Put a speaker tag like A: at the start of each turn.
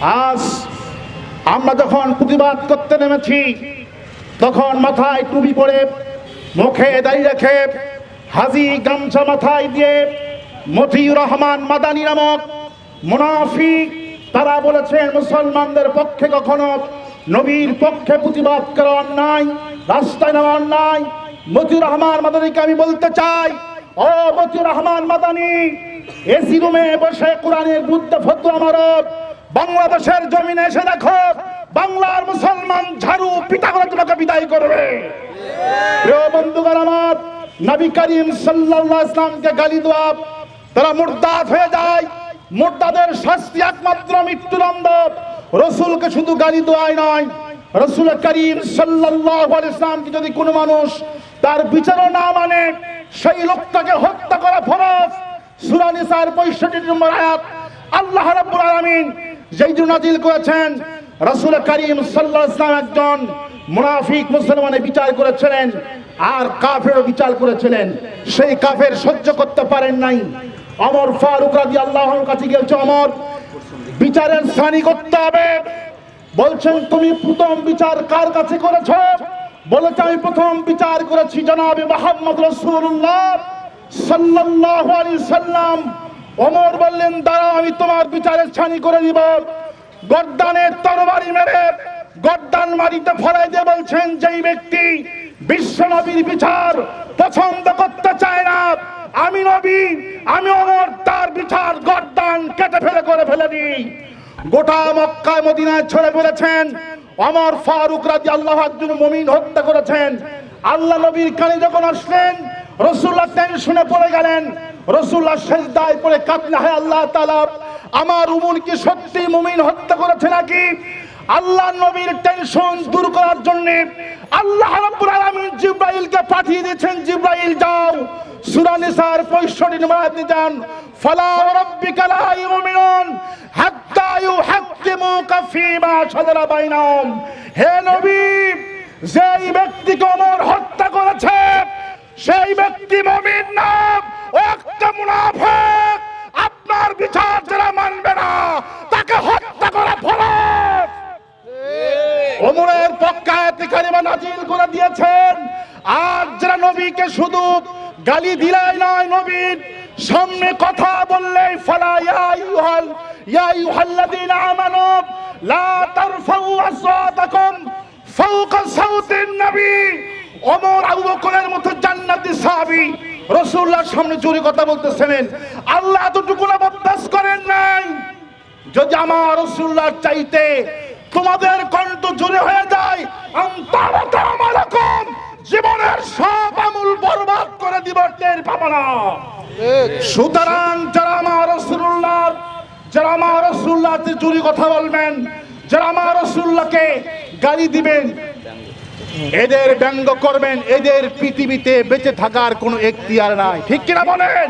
A: আজ আমরা যখন প্রতিবাদ করতে নেমেছি, তখন মাথায় টুপি পরে, মুখে দাঁড়িয়ে রেখে, হাজি গামছা মাথায় দিয়ে মতিউর রহমান মাদানী নামক মুনাফিক, তারা বলেছেন মুসলমানদের পক্ষে কখনো নবীর পক্ষে প্রতিবাদ করা অন্যায়, রাস্তায় নেওয়া অন্যায়। মতিউর রহমান মাদানীকে আমি বলতে চাই, ও মতিউর রহমান মাদানী, এসি রুমে বসে কোরআনের বুদ্ধ ফতোয়া মারো। বাংলাদেশের জমিনে এসে দেখো, বাংলার মুসলমান ঝাড়ু পিতা করে তোমাকে বিদায় করবে। প্রিয় বন্ধুগণ আমার, নবী করিম সাল্লাল্লাহু ইসলামকে গালি দেওয়া, তারা মুরতাদ হয়ে যায়। মুরতাদের শাস্তি একমাত্র মৃত্যুদণ্ড। রসুলকে শুধু গালি দেওয়াই নয়, রসুল করিম সাল্লাল্লাহু আলাইহি ইসলামকে যদি কোনো মানুষ তার বিচারও না মানে সেই লোকটাকে হত্যা করা ফরজ। সূরা নিসার 65 নম্বর আয়াত, আল্লাহ রাব্বুল আলামিন যেই নাজিল করেছেন, রাসূল করিম ইসলাম একজন মুনাফিক মুসলমানের বিচার করেছিলেন আর কাফেরও বিচার করেছিলেন। সেই কাফের সহ্য করতে পারেন নাই। অমর ফারুক রাজি আল্লাহর কাছে গিয়েছে, অমর, বিচারের শ্রেণি করতে হবে। বলছেন, তুমি প্রথম বিচার কার কাছে করেছ? বলেছে, আমি প্রথম বিচার করেছি জনাবে মোহাম্মদ রসুল্লাহ সাল্লাল্লাহু আলাইহি সাল্লাম ওমর বললেন, দাঁড়াও, আমি তোমার বিচারের ছানি করে দিব গর্দানের তরবারি মেরে গর্দান মারিতে ফলাই দিয়ে বলছেন, যেই ব্যক্তি বিশ্ব নবীর বিচার পছন্দ করতে চায় না, আমি নবী, আমি ওমর তার বিচার গর্দান কেটে ফেলে করে ফেলে দিই গোটা মক্কায়, মদিনায় ছড়ে পড়েছেন। অমর ফারুক রাজি আল্লাহ একজন মমিন হত্যা করেছেন। আল্লাহ নবীর কানে যখন আসলেন রসুল্লাহ শুনে পড়ে গেলেন। রসুল্লাহ সেজদায় পড়ে কাতনা হয় আল্লাহ তালা আমার উমুন কি সত্যি মুমিন হত্যা করেছে নাকি? আল্লাহ নবীর টেনশন দূর করার জন্য আল্লাহ রাব্বুল আলামিন জিব্রাইলকে পাঠিয়ে দিয়েছেন, জিব্রাইল যাও, সূরা নিসার 65 নম্বর আয়াত যান। ফালা রাব্বিকা লা ইউমিনুন হাত্তা ইউহাক্কিমুকা ফীমা শাজারা বাইনাহুম। হে নবী, যেই ব্যক্তিকে ওমর হত্যা করেছে সেই ব্যক্তি মুমিন না ও একটা মুনাফিক আপনার বিচার যারা মানবে না তাকে হত্যা করা ফরজ ওমরের পক্ষে আয়াতে কারিমা নাজিল করে দিয়েছেন। আর যারা নবীকে শুধু গালি দিলাই নয়, নবীর সামনে কথা বললেই ফালা আইয়ুহাল আমানু, লা তারফাউ আসওয়াতাকুম ফাওকা সাউতিন নবী। ওমর, আবু বকরের মতো জান্নাতি সাহাবী রাসূলুল্লাহর সামনে জোরে কথা আল্লাহ এতটুকু না করেন নাই। যদি আমার রসুল্লাহ চাইতে তোমাদের কণ্ঠ জোরে হয়ে যায়। জীবনের সব আমূল বরবাদ করে দিব টের পাবো না সুতরাং যারা আমার রসুল্লাহ যারা আমার রসুল্লাহতে জুড়ি কথা বলবেন, যারা আমার রসুল্লাহকে গালি দিবেন, এদের ব্যঙ্গ করবেন, এদের পৃথিবীতে বেঁচে থাকার কোনো এখতিয়ার নাই। ঠিক কিনা বলেন?